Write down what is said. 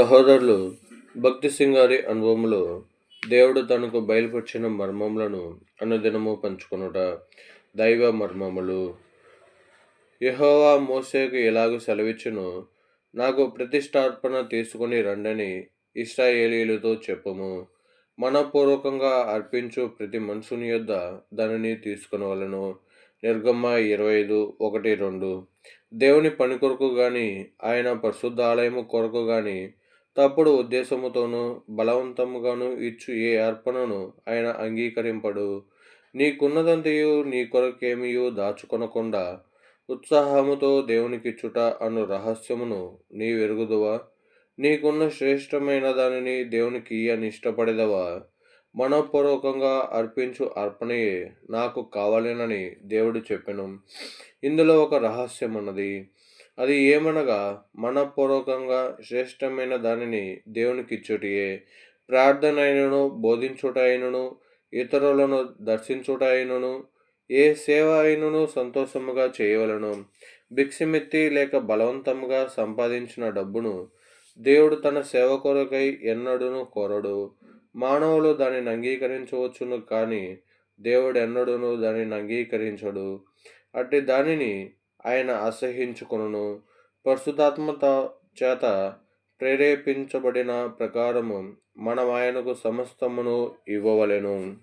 సహోదరులు భక్తి సింగారి అనుభవంలో దేవుడు తనకు బయలుపరిచిన మర్మములను అనుదినము పంచుకొనుట దైవ మర్మములు. యహోవా మోసేకు ఎలాగ సెలవిచ్చును? నాకు ప్రతిష్టార్పణ తీసుకుని రండని ఇస్రాయేలీలతో చెప్పము. మనపూర్వకంగా అర్పించు ప్రతి మనుషుని యొద్ద దానిని తీసుకునవలను. నిర్గమ్మ ఇరవై ఐదు ఒకటి రెండు. దేవుని పని కొరకు కానీ ఆయన పరిశుద్ధ ఆలయము కొరకు కానీ తప్పుడు ఉద్దేశముతోనూ బలవంతముగాను ఇచ్చు ఏ అర్పణను ఆయన అంగీకరింపడు. నీకున్నదంతయు నీ కొరకేమియు దాచుకొనకుండా ఉత్సాహముతో దేవునికిచ్చుట అను రహస్యమును నీ వెరుగుదువా నీకున్న శ్రేష్టమైన దానిని దేవునికి అని ఇష్టపడేదవా మనపూర్వకంగా అర్పించు అర్పణయే నాకు కావాలేనని దేవుడు చెప్పెను. ఇందులో ఒక రహస్యం ఉన్నది అది ఏమనగా మనపూర్వకంగా శ్రేష్టమైన దానిని దేవునికి ఇచ్చుటయే ప్రార్థన అయినను బోధించుట అయినను ఇతరులను దర్శించుట అయినను ఏ సేవ అయినను సంతోషముగా చేయవలను. భిక్షమెత్తి లేక బలవంతముగా సంపాదించిన డబ్బును దేవుడు తన సేవ కొరకై ఎన్నడూను కోరడు. మానవులు దానిని అంగీకరించవచ్చును కానీ దేవుడు ఎన్నడూను దానిని అంగీకరించడు. అట్టి దానిని ఆయన అసహించుకొనును. పరిశుద్ధాత్మత చేత ప్రేరేపించబడిన ప్రకారము మనం ఆయనకు సమస్తమును ఇవ్వవలెను.